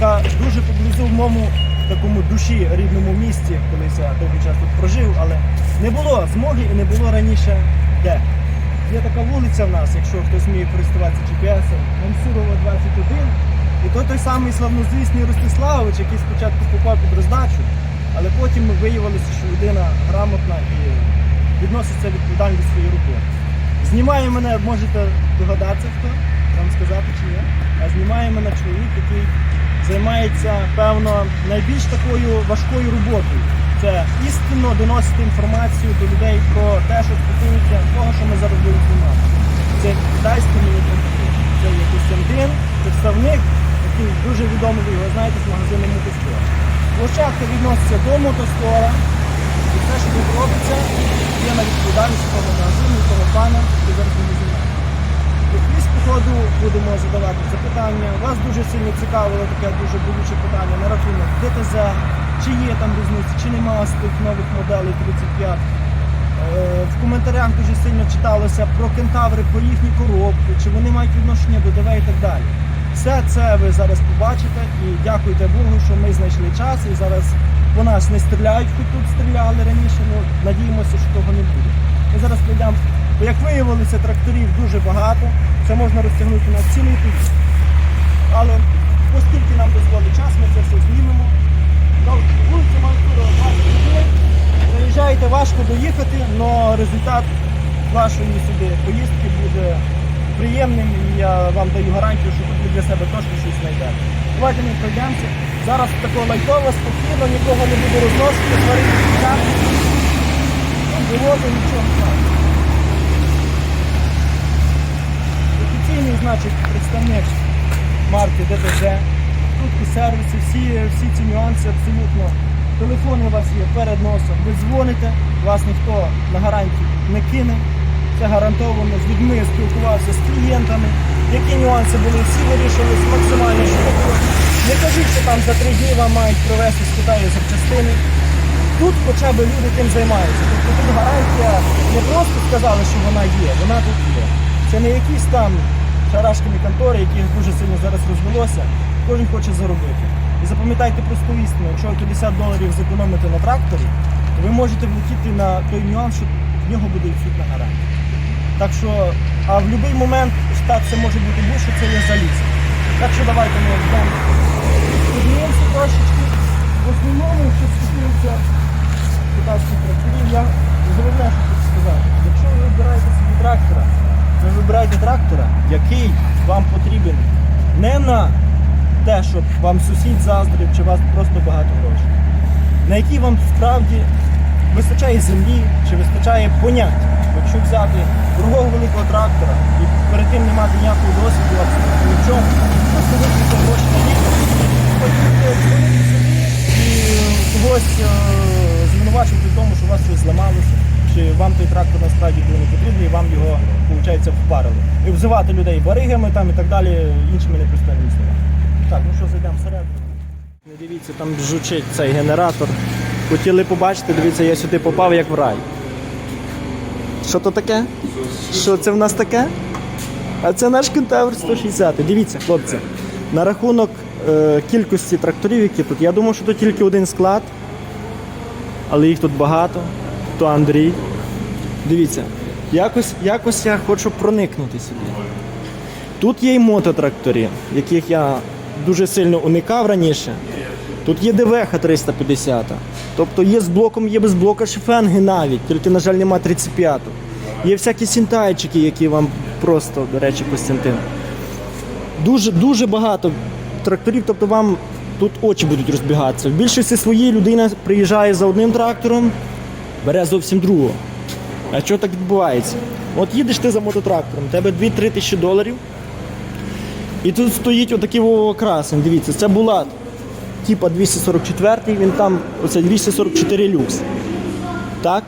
яка дуже поблизу в моєму такому душі рідному місті, колись я довгий час тут прожив, але не було змоги і не було раніше де. Є така вулиця в нас, якщо хтось вміє користуватися GPS, Мансурова 21. І то той самий славнозвісний Ростиславович, який спочатку попав під роздачу, але потім виявилося, що людина грамотна і відноситься відповідально до своєї роботи. Знімає мене, можете догадатися, хто вам сказати чи ні. А знімає мене чоловік, який займається, певно, найбільш такою важкою роботою. Це істинно доносити інформацію до людей про те, що стосується того, що ми зараз будемо знімати. Це китайський мілітарний. Це є Костянтин, представник, який дуже відомий, ви його знаєте, з магазину Мотостора. Площадка відноситься до мотостора. І все, що тут робиться, є на відповідальність того магазину, того пана, який зараз не знімає. Якісь по ходу будемо задавати запитання. Вас дуже сильно цікавило таке дуже болюче питання на рахунок ДТЗ, чи є там різниці, чи немає з тих нових моделей 35. Е, В коментарях дуже сильно читалося про кентаври, про їхні коробки, чи вони мають відношення до ДВ і так далі. Все це ви зараз побачите і дякуйте Богу, що ми знайшли час і зараз по нас не стріляють, хоч тут стріляли раніше, ну надіємося, що того не буде. Ми зараз прийдемо. Як виявилося, тракторів дуже багато, це можна розтягнути на цілий тиждень. Але оскільки нам дозволить час, ми це все знімемо. Вулиця Мантурова 21. Заїжджаєте, важко доїхати, але результат вашої сюди поїздки буде приємним і я вам даю гарантію, що тут ви для себе точно щось знайдете. Давайте ми пройдемося. Зараз тако лайтово, спокійно, нікого не буде розносити, сварити. Ну, нічого не знаю. Офіційний, значить, представник марки ДТЗ. Тут і сервіси, всі, всі ці нюанси абсолютно. Телефони у вас є перед носом. Ви дзвоните, вас ніхто на гарантію не кине. Це гарантовано з людьми спілкувався з клієнтами. Які нюанси були, всі вирішились максимально швидко. Не кажіть, що там за три дні вам мають привезти з Китаю запчастини. Тут хоча б люди тим займаються. Тобто тут гарантія не просто сказали, що вона є, вона тут є. Це не якісь там шарашкині контори, яких дуже сильно зараз розвелося. Кожен хоче заробити. І запам'ятайте просту істину, якщо ви 50 доларів зекономите на тракторі, то ви можете влетіти на той нюанс, що в нього буде відсутна гарантія. Так що, а в будь-який момент так це може бути будь-що це є заліз. Так що давайте ми. Подивимося трошечки. В основному, що стосується китайських тракторів, я головне, що хочу сказати. Якщо ви вибираєте собі трактора, ви вибираєте трактора, який вам потрібен не на те, щоб вам сусід заздрив чи у вас просто багато грошей, на який вам справді вистачає землі чи вистачає понять. Якщо взяти другого великого трактора і перед тим не мати ніякого досвіду, абсолютно нічого, просто витрати гроші на собі і когось е, звинувачувати в тому, що у вас щось зламалося, чи вам той трактор насправді був не потрібний, і вам його, виходить, впарили. І взивати людей баригами там і так далі, іншими непристойними словами. Так, ну що, зайдемо всередину. Дивіться, там жучить цей генератор. Хотіли побачити, дивіться, я сюди попав як в рай. Що то таке? Що це в нас таке? А це наш кентавр 160. Дивіться, хлопці, на рахунок е, кількості тракторів, які тут, я думав, що тут тільки один склад, але їх тут багато. То Андрій. Дивіться, якось, якось я хочу проникнути сюди. Тут є і мототрактори, яких я дуже сильно уникав раніше. Тут є ДВХ 350. Тобто є з блоком, є без блока шифенги навіть, тільки, на жаль, нема 35. Є всякі сінтайчики, які вам просто, до речі, Костянтин. Дуже, дуже багато тракторів, тобто вам тут очі будуть розбігатися. В більшості своїй людина приїжджає за одним трактором, бере зовсім другого. А що так відбувається? От їдеш ти за мототрактором, у тебе 2-3 тисячі доларів. І тут стоїть отакий красень. Дивіться, це була типа 244, він там, оце 244 люкс. Так?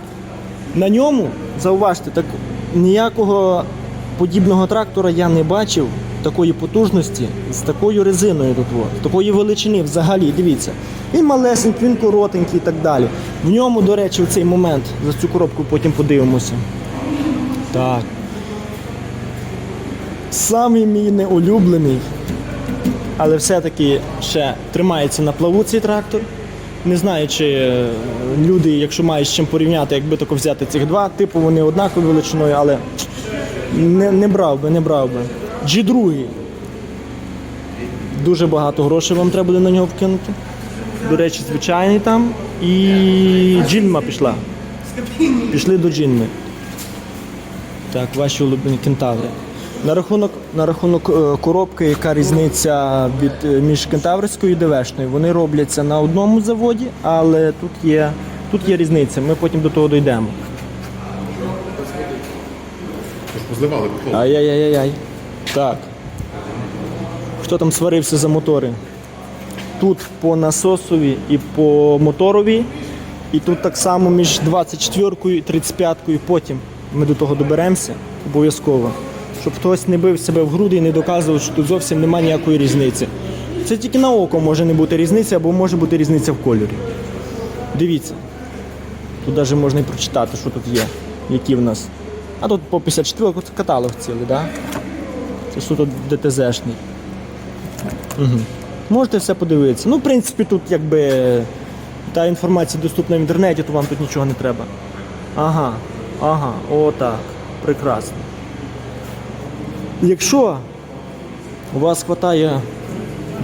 На ньому, зауважте, так, ніякого подібного трактора я не бачив такої потужності з такою резиною тут, от, такої величини взагалі, дивіться. Він малесенький, він коротенький і так далі. В ньому, до речі, в цей момент, за цю коробку потім подивимося. Так. Самий мій неулюблений але все-таки ще тримається на плаву цей трактор. Не знаю, чи е, люди, якщо мають з чим порівняти, якби тако взяти цих два, типу вони однакові величиною, але не, не брав би, не брав би. G2. Дуже багато грошей вам треба буде на нього вкинути. До речі, звичайний там. І джинма пішла. Пішли до джинми. Так, ваші улюблені кентаври. На рахунок, на рахунок е, коробки, яка різниця від, е, між кентаврською і ДВшною. Вони робляться на одному заводі, але тут є, тут є різниця. Ми потім до того дійдемо. Позливали Ай-яй-яй-яй. Так. Хто там сварився за мотори? Тут по насосові і по моторові. І тут так само між 24 і 35 потім ми до того доберемося обов'язково. Щоб хтось не бив себе в груди і не доказував, що тут зовсім немає ніякої різниці. Це тільки на око може не бути різниця, або може бути різниця в кольорі. Дивіться. Тут навіть можна і прочитати, що тут є, які в нас. А тут по 54 тут каталог цілий, да? Це суто ДТЗшний. Угу. Можете все подивитися. Ну, в принципі, тут якби та інформація доступна в інтернеті, то вам тут нічого не треба. Ага, ага, отак. Прекрасно. Якщо у вас вистачає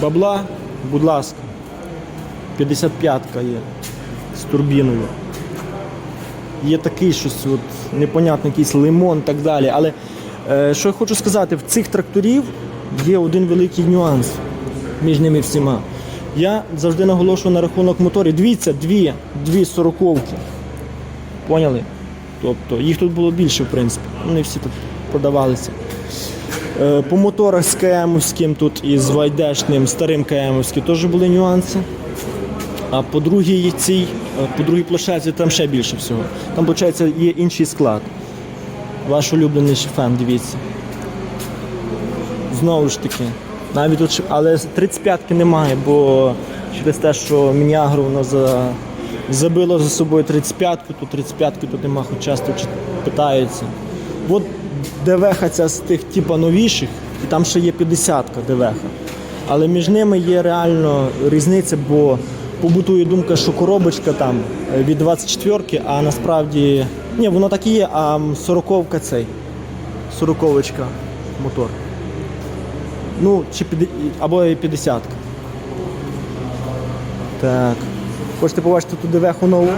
бабла, будь ласка, 55-ка є з турбіною є такий щось, от, непонятно, якийсь лимон і так далі. Але що я хочу сказати, в цих тракторів є один великий нюанс між ними всіма. Я завжди наголошую на рахунок моторів. Дивіться, дві, дві сороковки. Поняли? Тобто їх тут було більше, в принципі. Вони всі тут продавалися. Е, По моторах з КМовським тут і з Вайдешним, старим КМовським теж були нюанси. А по другій цій, е, по другій площадці там ще більше всього. Там, виходить, є інший склад. Ваш улюблений шифем, дивіться. Знову ж таки. Навіть от, але 35-ки немає, бо через те, що Мінягро воно за, забило за собою 35-ку, то 35-ки тут нема, хоч часто питаються. От ДВХ ця з тих типа новіших, і там ще є 50-ка ДВХ. Але між ними є реально різниця, бо побутує думка, що коробочка там е, від 24-ки, а насправді. Ні, воно так і є, а 40-ка цей. 40-ка мотор. Ну, чи піде- або і 50-ка. Так. Хочете побачити тут ДВХ нову?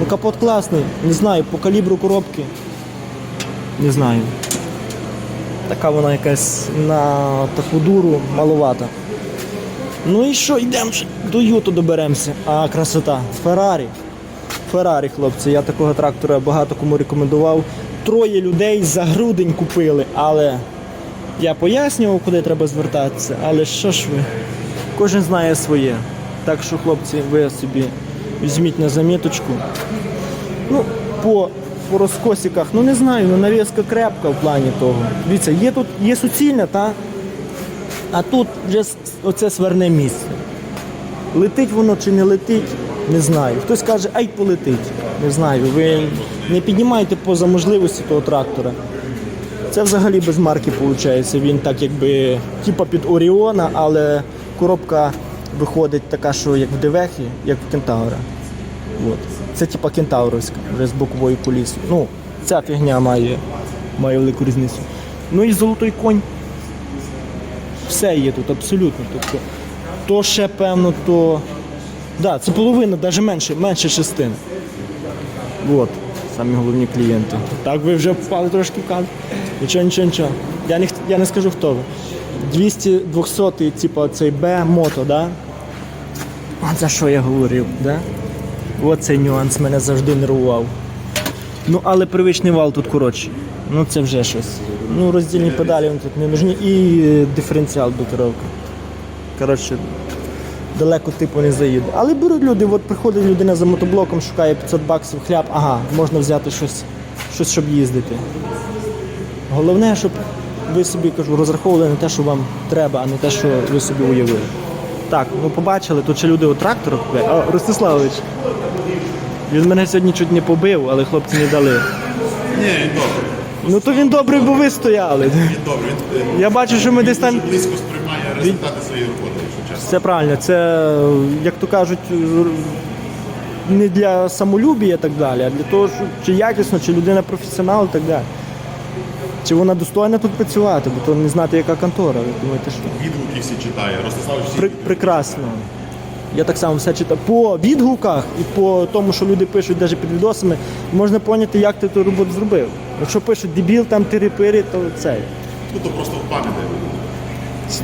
Ну капот класний. Не знаю, по калібру коробки. Не знаю. Така вона якась на таку дуру маловата. Ну і що, йдемо до Юту доберемося. А красота. Феррарі. Феррарі, хлопці. Я такого трактора багато кому рекомендував. Троє людей за грудень купили, але я пояснював, куди треба звертатися. Але що ж ви? Кожен знає своє. Так що, хлопці, ви собі візьміть на заміточку. Ну, по, по розкосиках, ну не знаю, ну навіска крепка в плані того. Дивіться, є тут є суцільна, та? а тут вже оце сверне місце. Летить воно чи не летить, не знаю. Хтось каже, ай полетить. Не знаю. Ви не піднімаєте поза можливості того трактора. Це взагалі без марки виходить. Він так якби типа під Оріона, але коробка виходить така, що як в Девехі, як в Кентавра. От. Це типа кентавровська, вже з боковою кулісою. Ну, ця фігня має, має велику різницю. Ну і золотий конь. Все є тут абсолютно. Тобто, то ще певно, то. Да, це половина, навіть менше, менше частин. От, самі головні клієнти. Так, ви вже впали трошки в кадр. Нічого, нічого, нічого. Я не, я не скажу хто ви. 200 200 типу цей Б мото, да? А за що я говорив, да? Оцей нюанс мене завжди нервував. Ну, але привичний вал тут коротший. Ну це вже щось. Ну, роздільні педалі тут не нужні і е, диференціал до коробки. Коротше, далеко типу не заїде. Але беруть люди, от приходить людина за мотоблоком, шукає 500 баксів хляб, ага, можна взяти щось, щось щоб їздити. Головне, щоб ви собі кажу, розраховували на те, що вам треба, а не те, що ви собі уявили. Так, ну побачили, тут ще люди у трактора купляють. О, Ростиславович, він мене сьогодні чуть не побив, але хлопці не дали. Ні, він добрий. Ну то він добрий, бо ви стояли. Він добрий. Я бачу, що ми десь там. близько результати своєї роботи, якщо чесно. Це правильно, це, як то кажуть, не для самолюбія і так далі, а для того, що чи якісно, чи людина професіонал і так далі. Чи вона достойна тут працювати, бо то не знати, яка контора. Ви думаєте, що? Відгуки всі читає, Ростислав всі При, прекрасно. Я так само все читаю. По відгуках і по тому, що люди пишуть навіть під відосами, можна поняти, як ти ту роботу зробив. Якщо пишуть дебіл, там тири-пири, то цей. Ну то просто в пам'яті.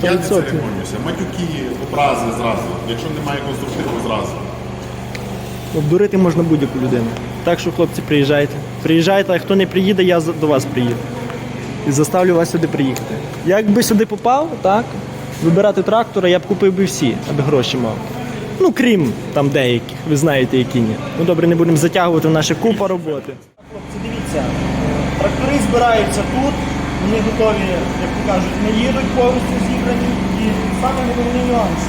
Я не церемонюся. Матюки, образи зразу. Якщо немає конструктиву, зразу. Обдурити можна будь-яку людину. Так що, хлопці, приїжджайте. Приїжджайте, а хто не приїде, я до вас приїду. І заставлю вас сюди приїхати. Якби сюди попав, так, вибирати трактора, я б купив би всі, аби гроші мав. Ну, крім там деяких, ви знаєте, які ні. Ну добре, не будемо затягувати наша купа роботи. Хлопці, дивіться, трактори збираються тут, вони готові, як то кажуть, не їдуть повністю зібрані. І саме головний нюанс.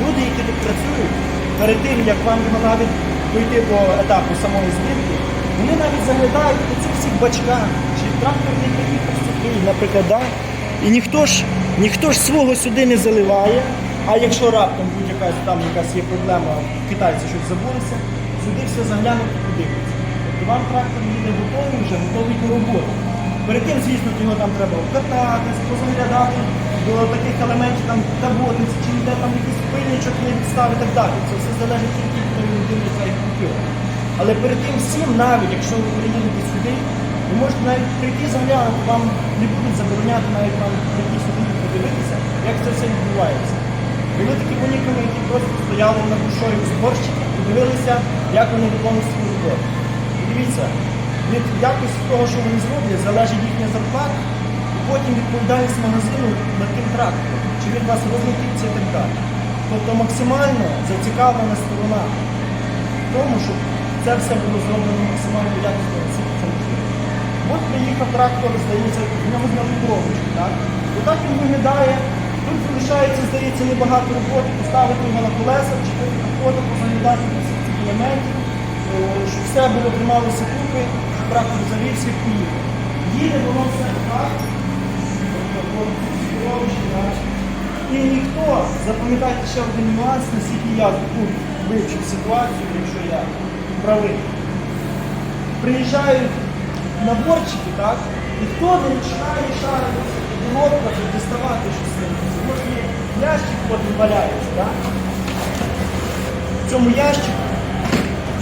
Люди, які тут працюють, перед тим, як вам навіть дойти до етапу самої збірки, вони навіть заглядають у цих всіх бачках, чи трактор не приїхав наприклад, да? І ніхто ж, ніхто ж свого сюди не заливає, а якщо раптом будь-яка там якась є проблема, китайці щось забулися, сюди все заглянуть і подивляться. Тобто вам трактор їде готовий вже, готовий до роботи. Перед тим, звісно, його там треба вкататись, позаглядати до таких елементів, там таблиці, чи йде там якийсь пильничок не відстав і так далі. Це все залежить тільки тої людини, яка їх купила. Але перед тим всім, навіть якщо ви приїдете сюди, ви можете навіть прийти заглянути, вам не будуть забороняти навіть прийти сюди і подивитися, як це все відбувається. Були такі воніками, які просто стояли на душою зборщики і дивилися, як вони виконують свою роботу. Дивіться, від якості того, що вони зроблять, залежить їхня зарплата, і потім відповідальність магазину над тим трактором, чи він вас розлетиться і так далі. Тобто максимально зацікавлена сторона в тому, щоб це все було зроблено максимально якісно це можливо. От приїхав трактор, здається, в ньому на вібровочку, так? Отак він виглядає. Тут залишається, здається, небагато роботи, поставити його на колеса, чотири капоти, позаглядати всіх цих елементів, е, щоб все було трималося купи, трактор завівся і поїхав. Їде воно все так. І ніхто, запам'ятайте ще один нюанс, наскільки я тут вивчив ситуацію, якщо я правий. Приїжджають наборчики, так? Ніхто не починає шарити лопати, діставати щось. Може ящик потім валяється, так? В цьому ящику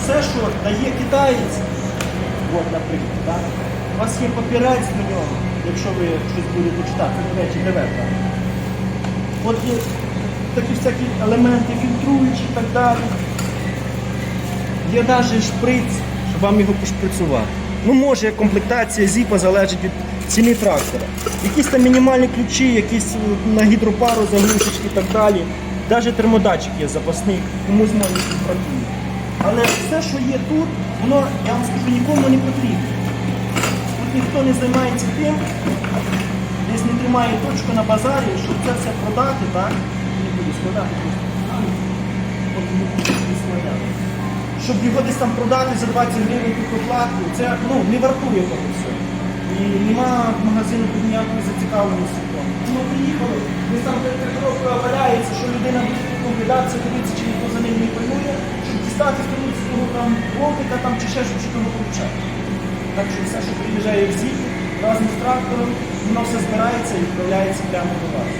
все, що дає китаєць, от, наприклад, так? у вас є папірець до нього, якщо ви щось будете читати, до речі, не? От є такі всякі елементи фільтруючі і так далі. Є навіть шприц, щоб вам його пошприцювати. Ну, може, комплектація зіпа залежить від ціни трактора. Якісь там мінімальні ключі, якісь е, на гідропару заглушечки і так далі. Навіть термодатчик є запасний, комусь може працює. Але все, що є тут, воно, я вам скажу, нікому не потрібно. Тут ніхто не займається тим, десь не тримає точку на базарі, щоб це все продати, так? Не буду складати. Щоб його десь там продати за 20 гривень під це ну, не вартує того всього. І нема магазину тут ніякої зацікавленості. Ну, приїхали, десь там коробка валяється, що людина буде тут дивитися, чи ніхто за ним не пильнує, щоб дістати з того там болтика там, чи ще щось, що того получати. Так що все, що приїжджає в зіп, разом з трактором, воно все збирається і відправляється прямо до вас.